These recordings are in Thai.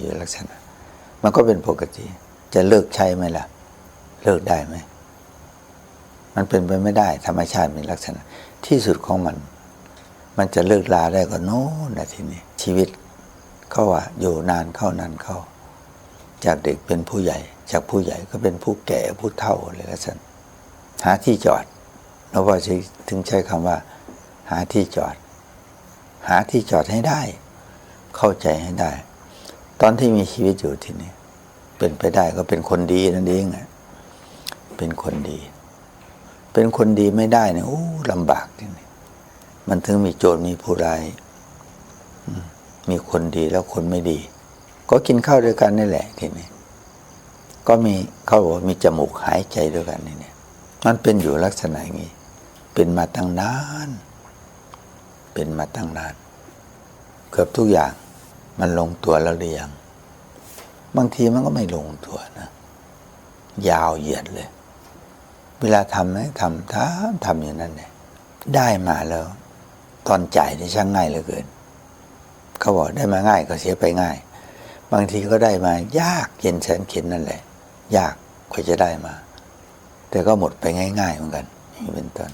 อยู่ลักษณะ มันก็เป็นปกติ จะเลิกใช้ไหมล่ะ เลิกได้ไหม มันเป็นไปไม่ได้ ธรรมชาติมีลักษณะ ที่สุดของมัน มันจะเลิกลาได้ก็โน้นนะทีนี้ชีวิตเขาว่าอยู่นานเข้านานเข้า จากเด็กเป็นผู้ใหญ่ จากผู้ใหญ่ก็เป็นผู้แก่ผู้เฒ่าอะไรลักษณะหาที่จอดแล้วว่าถึงใช้คำว่า หาที่จอด หาที่จอดให้ได้ เข้าใจให้ได้ ตอนที่มีชีวิตอยู่ที่นี่เป็นไปได้ก็เป็นคนดีนั่นเองอะเป็นคนดี เป็นคนดีไม่ได้เนี่ยโอ้ลำบากที่นี้มันถึงมีโจรมีผู้ร้ายมีคนดีแล้วคนไม่ดี ก็กินข้าวด้วยกันนี่แหละทีนี้ก็มีเขาบอกว่ามีจมูกหายใจด้วยกันนี่เนี่ย มันเป็นอยู่ลักษณะอย่างนี้ เป็นมาตั้งนาน เป็นมาตั้งนาน เกือบทุกอย่างมันลงตัวแล้วหรือยัง บางทีมันก็ไม่ลงตัวนะ ยาวเหยียดเลย เวลาทำไหมทำทำทำอย่างนั้นเลยได้มาแล้ว ตอนจ่ายนี่ช่างง่ายเหลือเกิน เขาบอกได้มาง่ายก็เสียไปง่าย บางทีก็ได้มายากเย็นแสนเข็นนั่นแหละ ยากกว่าจะได้มา แต่ก็หมดไปง่าย ๆ เหมือนกันนี้เป็นต้น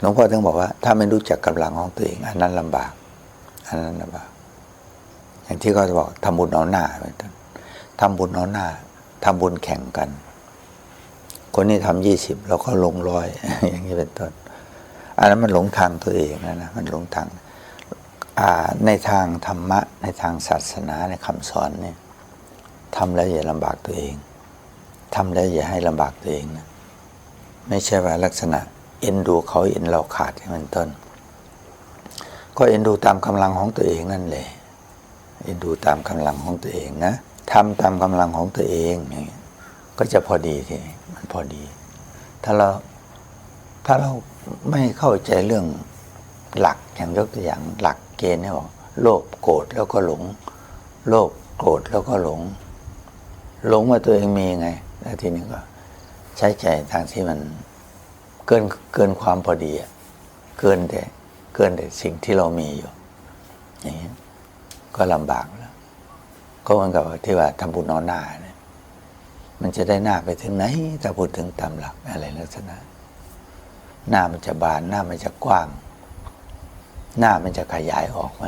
หลวงพ่อถึงบอกว่า ถ้าไม่รู้จักกำลังของตัวเอง อันนั้นลำบาก อันนั้นลำบาก อย่างที่เขาจะบอกทำบุญเอาหน้าเป็นต้นทำบุญเอาหน้าทำบุญแข่งกัน คนนี้ทำยี่สิบเราก็ลงร้อยอย่างนี้เป็นต้น อันนั้นมันหลงทางตัวเองนะนะมันหลงทางอ่าในทางธรรมะ ในทางศาสนาในคำสอนเนี่ยทำแล้วอย่าลำบากตัวเองทำแล้วอย่าให้ลำบากตัวเองนะไม่ใช่ว่าลักษณะ เอ็นดูเขาเอ็นเราขาดอย่างเป็นต้น ก็เอ็นดูตามกำลังของตัวเองนั่นแหละ ดูตามกำลังของตัวเองนะทำตามกำลังของตัวเองอย่างเงี้ยก็จะพอดีทีมันพอดี ถ้าเราถ้าเราไม่เข้าใจเรื่องหลักอย่างยกตัวอย่างหลักเกณฑ์เนี่ยบอกโลภโกรธแล้วก็หลง โลภโกรธแล้วก็หลง หลงว่าตัวเองมีไงแล้วทีนี้ก็ ใช้ใจทางที่มันเกินเกินความพอดีอะเกินแต่เกินแต่สิ่งที่เรามีอยู่อย่างนี้ ก็ลำบากแล้วก็เหมือนกับที่ว่าทำบุญนอนหน้าเนี่ยมันจะได้หน้าไปถึงไหนถ้าพูดถึงตามหลักอะไรลักษณะ หน้ามันจะบานหน้ามันจะกว้าง หน้ามันจะขยายออกไหม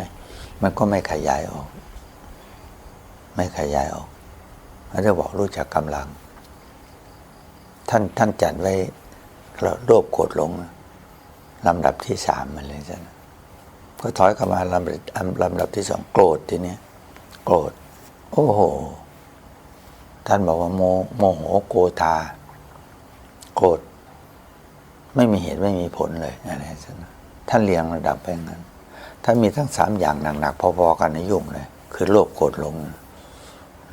มันก็ไม่ขยายออก ไม่ขยายออกเขาจะบอกรู้จักกำลัง ท่านท่านจัดไว้โลภโกรธหลงลำดับที่สามมันเลยจ้ะ ก็ถอยเข้ามาลำดับลำดับที่สองโกรธทีนี้โกรธโอ้โห ท่านบอกว่าโมโมโหโกธาโกรธไม่มีเหตุไม่มีผลเลยอะไรสักท่านเรียงระดับไปงั้น ถ้ามีทั้งสามอย่างหนักๆพอๆกันในยุ่งเลย คือโลภโกรธหลง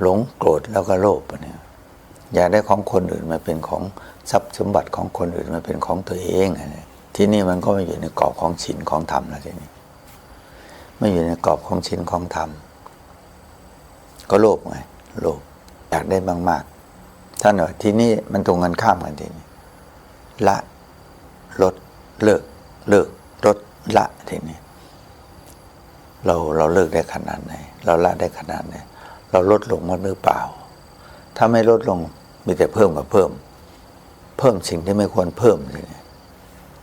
หลงโกรธแล้วก็โลภเนี่ยอยากได้ของคนอื่นมาเป็นของทรัพย์สมบัติของคนอื่นมาเป็นของตัวเองอะไรที่นี่มันก็ไม่อยู่ในกรอบของศีลของธรรมแล้วทีนี้ ไม่อยู่ในกรอบของศีลของธรรม ก็โลภไงโลภอยากได้มากๆท่านว่าที่นี่มันตรงกันข้ามกันทีนี้ละลดเลิก เลิกลดละทีนี้เราเราเลิกได้ขนาดไหน เราละได้ขนาดไหนเราลดลงมั้งหรือเปล่า ถ้าไม่ลดลงมีแต่เพิ่มกับเพิ่ม เพิ่มสิ่งที่ไม่ควรเพิ่มทีนี้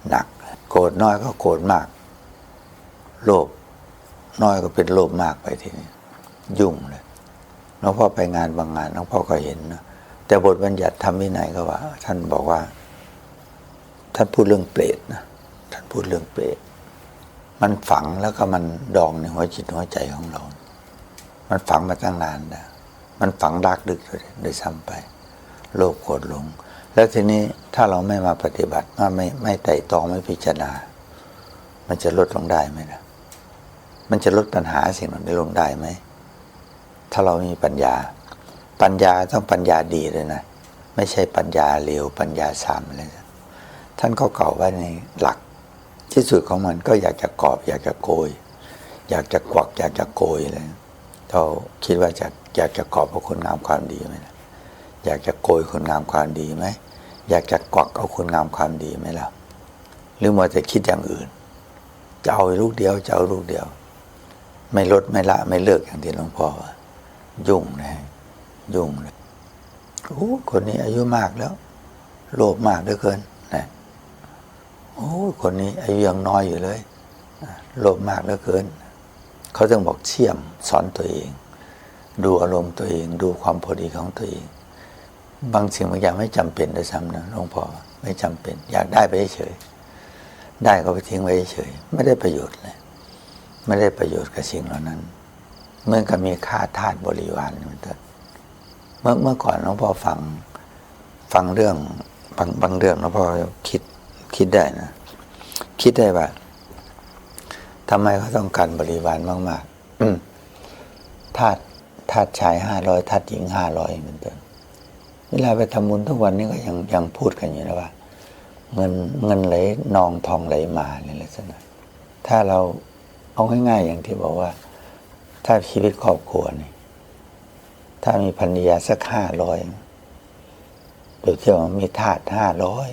หนัก โกรธน้อยก็โกรธมาก โลภ น้อยก็เป็นโลภมากไปทีนี้ยุ่งเลยหลวงพ่อไปงานบางงานหลวงพ่อก็เห็นนะแต่บทบัญญัติทำวินัยก็ว่า ท่านบอกว่า ท่านพูดเรื่องเปรตนะท่านพูดเรื่องเปรตมันฝังแล้วก็มันดองในหัวจิตหัวใจของเรา มันฝังมาตั้งนานแล้วมันฝังรากลึกเลยโดยซ้ำไป โลภโกรธหลง แล้วทีนี้ถ้าเราไม่มาปฏิบัติไม่ไม่ไต่ตองไม่พิจารณา มันจะลดลงได้ไหมนะ มันจะลดปัญหาสิ่งเหล่านี้ลงได้ไหม ถ้าเรามีปัญญา ปัญญาต้องปัญญาดีเลยนะ ไม่ใช่ปัญญาเลวปัญญาสามอะไรนะท่านก็เก่าไว้ในหลัก ที่สุดของมันก็อยากจะกอบ อยากจะโกย อยากจะกวัก อยากจะโกยเลยเราคิดว่าจะอยากจะกอบเอาคุณงามความดีไหมนะอยากจะโกยคุณงามความดีไหมอยากจะกวักเอาคุณงามความดีไหมล่ะหรือมัวแต่คิดอย่างอื่น จะเอาลูกเดียวจะเอาลูกเดียว ไม่ลดไม่ละไม่เลิกอย่างที่หลวงพ่อว่ายุ่งนะยุ่งเลยโอ้คนนี้อายุมากแล้ว โลภมากเหลือเกินนะโอ้คนนี้อายุยังน้อยอยู่เลย โลภมากเหลือเกิน เขาต้องบอกเชี่ยมสอนตัวเอง ดูอารมณ์ตัวเอง ดูความพอดีของตัวเอง บางสิ่งบางอย่างไม่จำเป็นด้วยซ้ำนะหลวงพ่อไม่จำเป็น อยากได้ไปเฉยๆได้ก็ไปทิ้งไว้เฉยๆไม่ได้ประโยชน์เลย ไม่ได้ประโยชน์กับสิ่งเหล่านั้น เมื่อกับมีค่าทาสบริวารเหมือนกันเมื่อเมื่อก่อนหลวงพ่อฟังฟังเรื่องบางบางเรื่องหลวงพ่อคิดคิดได้นะ คิดได้ว่าทำไมเขาต้องการบริวารมากๆอืมทาสทาสชายห้าร้อยทาสหญิงห้าร้อยเหมือนกันเวลาไปทำบุญทุกวันนี้ก็ยังยังพูดกันอยู่นะว่า เงินเงินไหลนองทองไหลมาเนี่ยลักษณะถ้าเรา เอาง่ายๆอย่างที่บอกว่า ถ้าชีวิตครอบครัวนี่ถ้ามีภรรยาสักห้าร้อยโดยที่ยวมีทาสห้าร้อย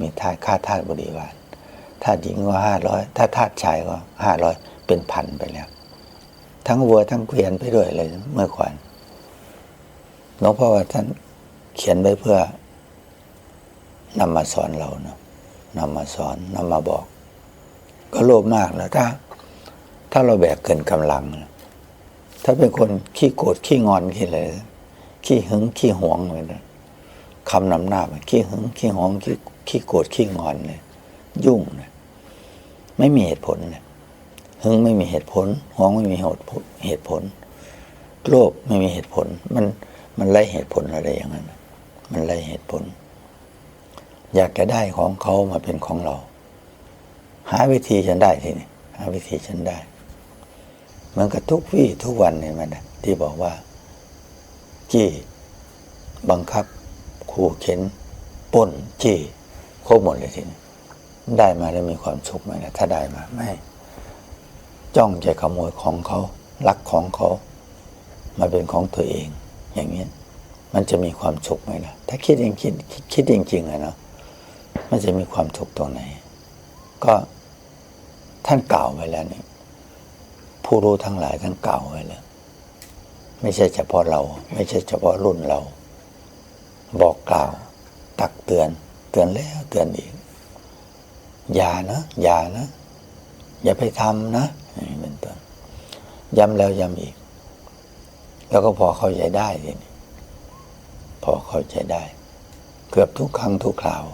มีทาสค่าทาสบริวารทาสหญิงก็ห้าร้อยถ้าทาสชายก็ห้าร้อยเป็นพันไปแล้ว ทั้งวัวทั้งเกวียนไปด้วยเลย เมื่อก่อนหลวงพ่อว่าท่านเขียนไว้เพื่อนำมาสอนเราเนาะนำมาสอนนำมาบอก ก็โลภมากแล้วถ้า ถ้าเราแบกเกินกำลัง ถ้าเป็นคนขี้โกรธขี้งอนขี้อะไรขี้หึงขี้หวงเลยนะคำนำหน้ามันขี้หึงขี้หวงขี้ขี้โกรธขี้งอนเลยยุ่งนะไม่มีเหตุผลนะหึงไม่มีเหตุผลหวงไม่มีเหตุผลเหตุผลโลภไม่มีเหตุผล มันมันไล่เหตุผลอะไรอย่างนั้น มันไล่เหตุผล อยากจะได้ของเขามาเป็นของเรา หาวิธีฉันได้ทีนี้หาวิธีฉันได้ เหมือนกับทุกวี่ทุกวันเนี่ยมันะที่บอกว่า จี้บังคับขู่เข็นป้นจี้ครบหมดเลยทีนี้ได้มาแล้วมีความสุขไหมนะถ้าได้มาไม่ จ้องจะขโมยของเขาลักของเขา มาเป็นของตัวเอง อย่างนี้มันจะมีความสุขไหมนะถ้าคิดจริงคิดคิดจริงๆอะเนาะมันจะมีความสุขตรงไหน ก็ท่านกล่าวไว้แล้วเนี่ย ผู้รู้ทั้งหลายท่านกล่าไว้แล้วไม่ใช่เฉพาะเรา ไม่ใช่เฉพาะรุ่นเรา บอกกล่าว ตักเตือน เตือนแล้วเตือนอีก อย่านะอย่านะ อย่าไปทำนะนี้เป็นต้นย้ำแล้วย้ำอีก แล้วก็พอเข้าใจได้ทีนี้พอเข้าใจได้ เกือบทุกครั้งทุกคราว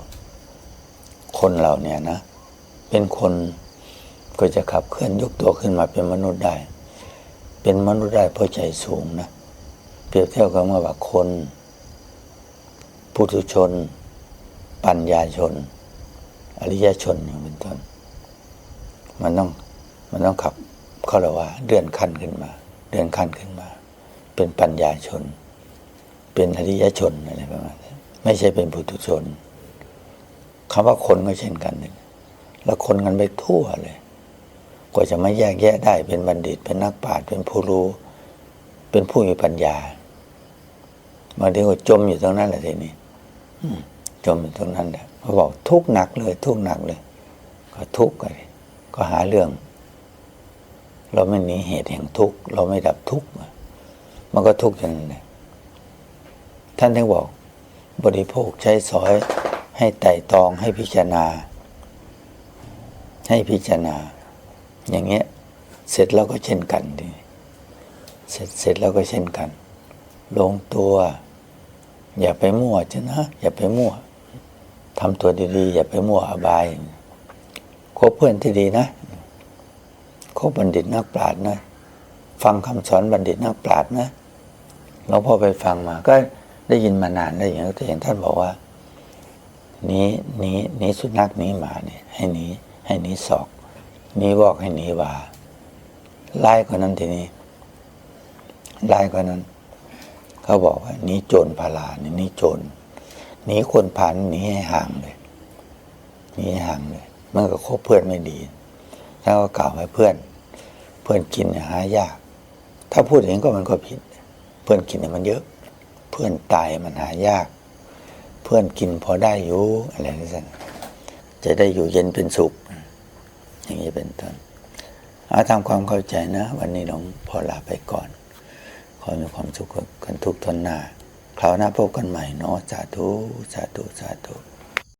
คนเราเนี่ยนะ เป็นคน ก็จะขับเคลื่อนยกตัวขึ้นมาเป็นมนุษย์ได้ เป็นมนุษย์ได้เพราะใจสูงนะ เปรียบเทียบกับว่าคนปุถุชน ปัญญาชน อริยชนอย่างเป็นต้นมันต้องมันต้องขับเขาเรียกว่าเลื่อนขั้นขึ้นมาเลื่อนขั้นขึ้นมา เป็นปัญญาชน เป็นอริยชนอะไรประมาณนี้ไม่ใช่เป็นปุถุชนคำว่าคนก็เช่นกันนี่แล้วคนกันไปทั่วเลย กว่าจะมาแยกแยะได้เป็นบัณฑิต เป็นนักปราชญ์เป็นผู้รู้ เป็นผู้มีปัญญาบางทีก็จมอยู่ตรงนั้นแหละทีนี้จมอยู่ตรงนั้นแหละเขาบอกทุกข์หนักเลย ทุกข์หนักเลย ก็ทุกข์เลยก็หาเรื่อง เราไม่หนีเหตุแห่งทุกข์เราไม่ดับทุกข์มันก็ทุกข์อย่างนั้นแหละท่านถึงบอก บริโภคใช้สอย ให้ไต่ตองให้พิจารณา ให้พิจารณา อย่างเงี้ย เสร็จแล้วก็เช่นกันดีเสร็จเสร็จแล้วก็เช่นกัน ลงตัว อย่าไปมั่วจ้ะนะ อย่าไปมั่วทำตัวดีๆ อย่าไปมั่วอบายคบเพื่อนที่ดีนะคบบัณฑิตนักปราชญ์นะ ฟังคำสอนบัณฑิตนักปราชญ์นะหลวงพ่อไปฟังมา ก็ได้ยินมานานได้วอย่างที่เห็นท่านบอกว่านี้นี้นี้สุนัขนี้หมาเนี่ยให้นี้ให้นี้ศอก นีวอกให้หนีว่าไล่กว่านั้นทีนี้ไล่กว่านั้น เขาบอกว่าหนีโจรพารานี่หนีโจรหนีคนผ่านหนีให้ห่างเลยหนีให้ห่างเลยมันก็คบเพื่อนไม่ดีแล้วก็กล่าวให้เพื่อน เพื่อนกินหายาก ถ้าพูดอย่างนี้ก็มันก็ผิด เพื่อนกินเนี่ยมันเยอะ เพื่อนตายมันหายาก เพื่อนกินพอได้อยู่อะไรนี่สิจะได้อยู่เย็นเป็นสุข อย่างนี้เป็นต้นเอาทำความเข้าใจนะ วันนี้หลวงพ่อลาไปก่อน ขอมีความสุขกันทุกทนหน้าคราวหน้าพบกันใหม่เนาะสาธุสาธุสาธุ